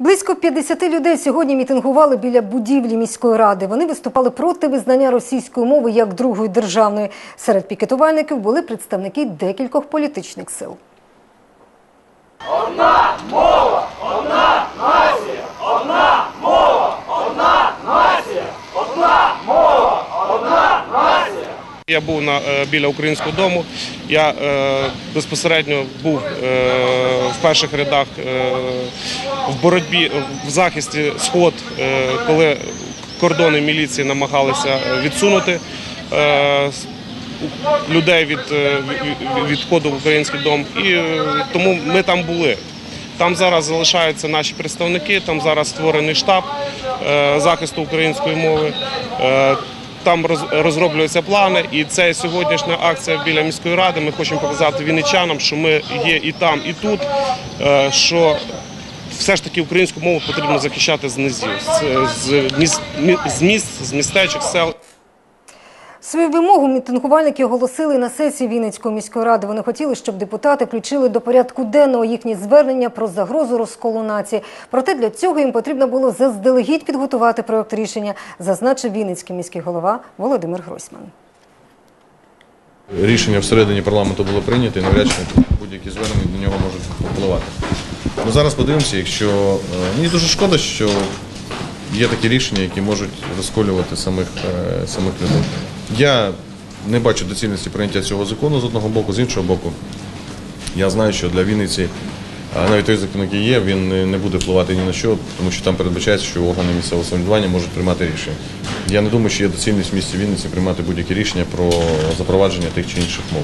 Близько 50 людей сьогодні мітингували біля будівлі міської ради. Вони виступали проти визнання російської мови як другої державної. Серед пікетувальників були представники декількох політичних сил. Одна мова одна насія мова. Я був на е, біля українського дому. Я е, безпосередньо був е, в перших рядах е, в боротьбі в захисті сход, е, коли кордони міліції намагалися е, відсунути е, людей від, від- від входу в український дом. І тому ми там були. Там зараз залишаються наші представники, там зараз створений штаб захисту української мови. Там роз- розроблюються плани, і це сьогоднішня акція біля міської ради. Ми хочемо показати вінничанам, що ми є і там, і тут. Що все ж таки українську мову потрібно захищати з низів, з, з, з міст, з містечок, сел. Свою вимогу мітингувальники оголосили на сесії Вінницької міської ради. Вони хотіли, щоб депутати включили до порядку денного їхні звернення про загрозу розколу нації. Проте для цього їм потрібно було заздалегідь підготувати проект рішення, зазначив Вінницький міський голова Володимир Гройсман. Рішення всередині парламенту було прийнято і навряд чи будь-які звернення до нього можуть впливати. Ну, зараз подивимося, якщо е, мені дуже шкода, що є такі рішення, які можуть розколювати самих, е, самих людей. Я не бачу доцільності прийняття цього закону з одного боку, з іншого боку. Я знаю, що для Вінниці навіть той закон, який є, він не- буде впливати ні на що, тому що там передбачається, що органи місцевого самоврядування можуть приймати рішення. Я не думаю, що є доцільність в місті Вінниці приймати будь-які рішення про запровадження тих чи інших мов.